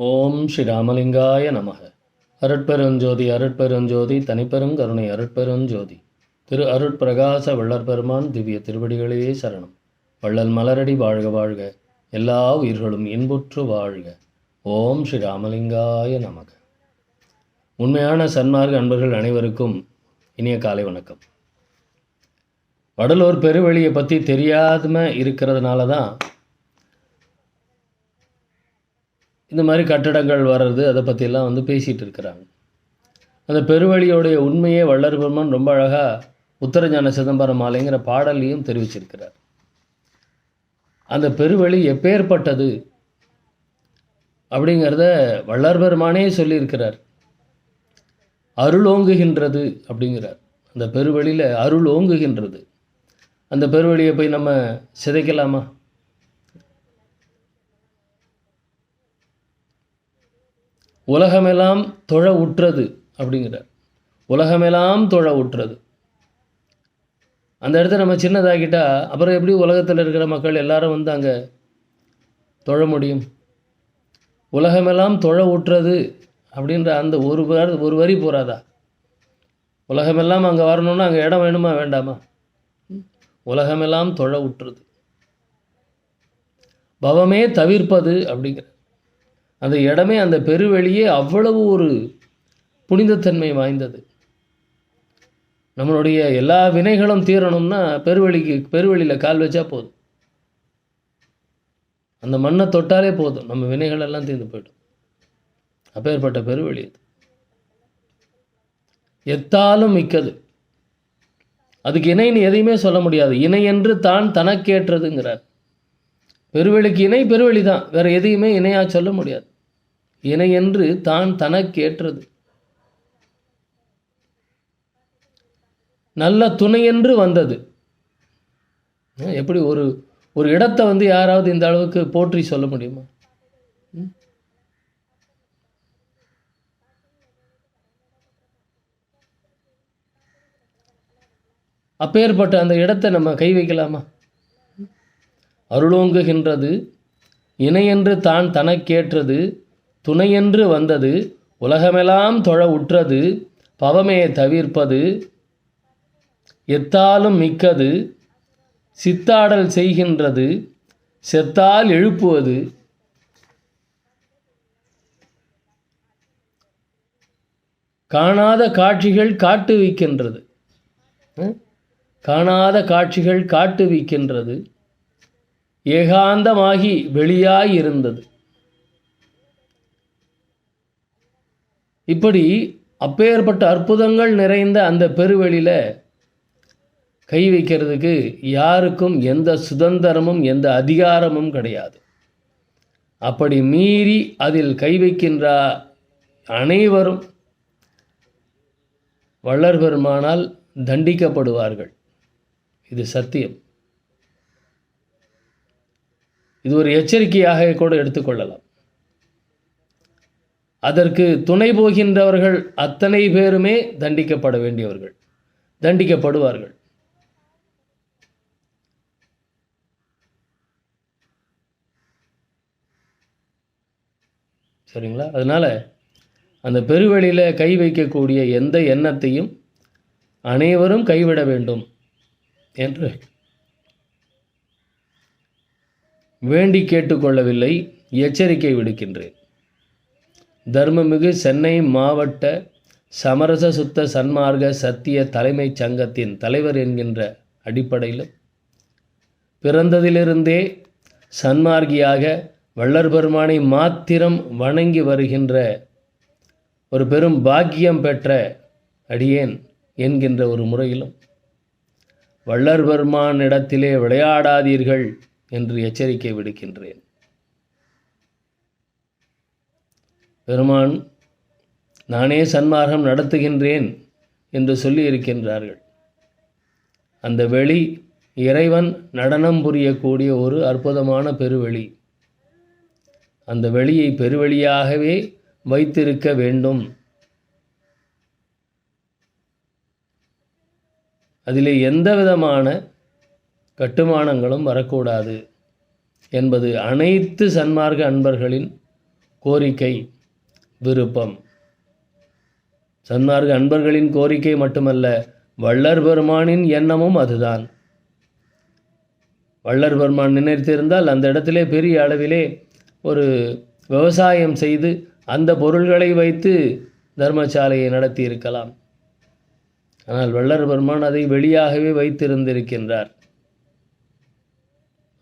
ஓம் ஸ்ரீ ராமலிங்காய நமக. அருட்பெருஞ்சோதி அருட்பெருஞ்சோதி தனிப்பெருங்கருணை அருட்பெருஞ்சோதி. திரு அருட்பிரகாச வள்ளற்பெருமான் திவ்ய திருவடிகளே சரணம். வள்ளல் மலரடி வாழ்க வாழ்க. எல்லா உயிர்களும் இன்புற்று வாழ்க. ஓம் ஸ்ரீ ராமலிங்காய நமக. உண்மையான சன்மார்க்க அன்பர்கள் அனைவருக்கும் இனிய காலை வணக்கம். வடலூர் பெருவழியை பற்றி தெரியாம இருக்கிறதுனால தான் இந்த மாதிரி கட்டடங்கள் வர்றது அதை பற்றியெல்லாம் வந்து பேசிகிட்டு இருக்கிறாங்க. அந்த பெருவழியோடைய உண்மையே வள்ளர்பெருமான் ரொம்ப அழகாக உத்தரஞான சிதம்பரம் மாலைங்கிற பாடல்லையும் தெரிவிச்சிருக்கிறார். அந்த பெருவழி எப்பேற்பட்டது அப்படிங்கிறத வள்ளற்பெருமானே சொல்லியிருக்கிறார். அருள் ஓங்குகின்றது அப்படிங்கிறார். அந்த பெருவழியில் அருள் ஓங்குகின்றது. அந்த பெருவழியை போய் நம்ம சிதைக்கலாமா? உலகமெல்லாம் தொழ உற்றது அப்படிங்கிறார். உலகமெல்லாம் தொழ உற்றது அந்த இடத்த நம்ம சின்னதாக்கிட்டா அப்புறம் எப்படி உலகத்தில் இருக்கிற மக்கள் எல்லாரும் வந்து அங்கே தொழ முடியும்? உலகமெல்லாம் தொழ ஊற்றுறது அப்படின்ற அந்த ஒரு ஒரு வரி போகிறாதா உலகமெல்லாம் அங்கே வரணும்னா அங்கே இடம் வேணுமா வேண்டாமா? உலகமெல்லாம் தொழ ஊற்றுறது பவமே தவிர்ப்பது அப்படிங்கிற அந்த இடமே அந்த பெருவெளியே அவ்வளவு ஒரு புனிதத்தன்மை வாய்ந்தது. நம்மளுடைய எல்லா வினைகளும் தீரணும்னா பெருவெளிக்கு பெருவெளியில் கால் வச்சா போதும். அந்த மண்ணை தொட்டாலே போதும். நம்ம வினைகள் எல்லாம் தீர்ந்து போயிடும். அப்பேற்பட்ட பெருவெளி அது. எத்தாலும் மிக்கது. அதுக்கு இணைன்னு எதையுமே சொல்ல முடியாது. இணை என்று தான் தனக்கேற்றதுங்கிறார். பெருவெளிக்கு இணை பெருவெளி தான். வேற எதையுமே இணையா சொல்ல முடியாது. இணை என்று தான் தனக்கேற்றது. நல்ல துணை என்று வந்தது எப்படி ஒரு ஒரு இடத்தை வந்து யாராவது இந்த அளவுக்கு போற்றி சொல்ல முடியுமா? அப்பேற்பட்ட அந்த இடத்தை நம்ம கை வைக்கலாமா? அருளோங்குகின்றது இணையென்று தான் தனக்கேற்றது துணையென்று வந்தது உலகமெல்லாம் தொழ உற்றது பவமே தவிர்ப்பது எத்தாலும் மிக்கது சித்தாடல் செய்கின்றது செத்தால் எழுப்புவது. காணாத காட்சிகள் காட்டுவிக்கின்றது காணாத காட்சிகள் காட்டுவிக்கின்றது ஏகாந்தமாகி வெளியாய் இருந்தது. இப்படி அப்பேற்பட்ட அற்புதங்கள் நிறைந்த அந்த பெருவெளியில் கை வைக்கிறதுக்கு யாருக்கும் எந்த சுதந்திரமும் எந்த அதிகாரமும் கிடையாது. அப்படி மீறி அதில் கை வைக்கின்ற அனைவரும் வள்ளர் பெருமானால் தண்டிக்கப்படுவார்கள். இது சத்தியம். இது ஒரு எச்சரிக்கையாக கூட எடுத்துக்கொள்ளலாம் அதற்கு துணை போகின்றவர்கள் அத்தனை பேருமே தண்டிக்கப்பட வேண்டியவர்கள் தண்டிக்கப்படுவார்கள். சரிங்களா? அதனால அந்த பெருவெளியில் கை வைக்கக்கூடிய எந்த எண்ணத்தையும் அனைவரும் கைவிட வேண்டும் என்று வேண்டி கேட்டுக்கொள்ளவில்லை எச்சரிக்கை விடுக்கின்றேன். தர்மமிகு சென்னை மாவட்ட சமரச சுத்த சன்மார்க்க சத்திய தலைமைச் சங்கத்தின் தலைவர் என்கின்ற அடிப்படையிலும் பிறந்ததிலிருந்தே சன்மார்கியாக வள்ளர் பெருமானை மாத்திரம் வணங்கி வருகின்ற ஒரு பெரும் பாக்கியம் பெற்ற அடியேன் என்கின்ற ஒரு முறையிலும் வள்ளர் பெருமானிடத்திலே விளையாடாதீர்கள் என்று எச்சரிக்கை விடுக்கின்றேன். பெருமான் நானே சன்மார்க்கம் நடத்துகின்றேன் என்று சொல்லி இருக்கின்றார்கள் அந்த வெளி இறைவன் நடனம் புரியக்கூடிய ஒரு அற்புதமான பெருவெளி. அந்த வெளியை பெருவெளியாகவே வைத்திருக்க வேண்டும். அதிலே எந்த விதமான கட்டுமானங்களும் வரக்கூடாது என்பது அனைத்து சன்மார்க்க அன்பர்களின் கோரிக்கை. விருப்பம். சன்மார்க்க அன்பர்களின் கோரிக்கை மட்டுமல்ல வள்ளர் பெருமானின் எண்ணமும் அதுதான். வள்ளர் பெருமான் நினைத்திருந்தால் அந்த இடத்திலே பெரிய அளவிலே ஒரு விவசாயம் செய்து அந்த பொருள்களை வைத்து தர்மசாலையை நடத்தி இருக்கலாம் ஆனால் வள்ளர் பெருமான் அதை வெளியாகவே வைத்திருந்திருக்கின்றார்.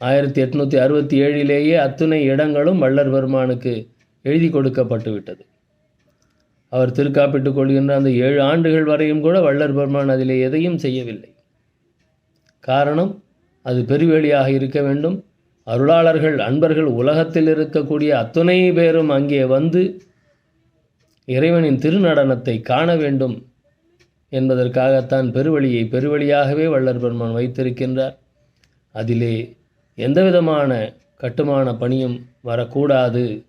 ஆயிரத்தி எட்நூற்றி அறுபத்தி ஏழிலேயே அத்துணை இடங்களும் வள்ளர் பெருமானுக்கு எழுதி கொடுக்கப்பட்டு விட்டது. அவர் திருக்காப்பிட்டுக் கொள்கின்ற அந்த ஏழு ஆண்டுகள் வரையும் கூட வள்ளர் பெருமான் அதிலே எதையும் செய்யவில்லை. காரணம் அது பெருவெளியாக இருக்க வேண்டும். அருளாளர்கள் அன்பர்கள் உலகத்தில் இருக்கக்கூடிய அத்துணை பேரும் அங்கே வந்து இறைவனின் திருநடனத்தை காண வேண்டும் என்பதற்காகத்தான் பெருவழியை பெருவழியாகவே வள்ளர் பெருமான் வைத்திருக்கின்றார். அதிலே எந்தவிதமான கட்டுமான பணியும் வரக்கூடாது.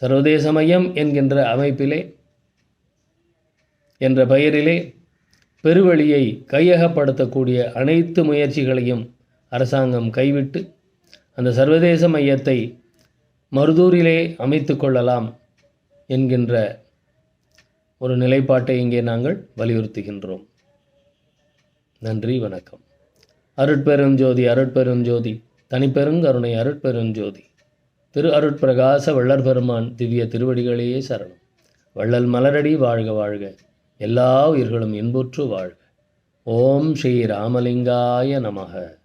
சர்வதேச மையம் என்கின்ற அமைப்பிலே என்ற பெயரிலே பெருவழியை கையகப்படுத்தக்கூடிய அனைத்து முயற்சிகளையும் அரசாங்கம் கைவிட்டு அந்த சர்வதேச மையத்தை மருதூரிலே அமைத்து கொள்ளலாம் என்கின்ற ஒரு நிலைப்பாட்டை இங்கே நாங்கள் வலியுறுத்துகின்றோம். நன்றி வணக்கம். அருட்பெரும் ஜோதி அருட்பெரும் ஜோதி தனிப்பெருங்கருணை அருட்பெருஞ்சோதி. திரு அருட்பிரகாச வள்ளர் பெருமான் திவ்ய திருவடிகளையே சரணம். வள்ளல் மலரடி வாழ்க வாழ்க. எல்லா உயிர்களும் இன்புற்று வாழ்க. ஓம் ஸ்ரீ ராமலிங்காய நமக.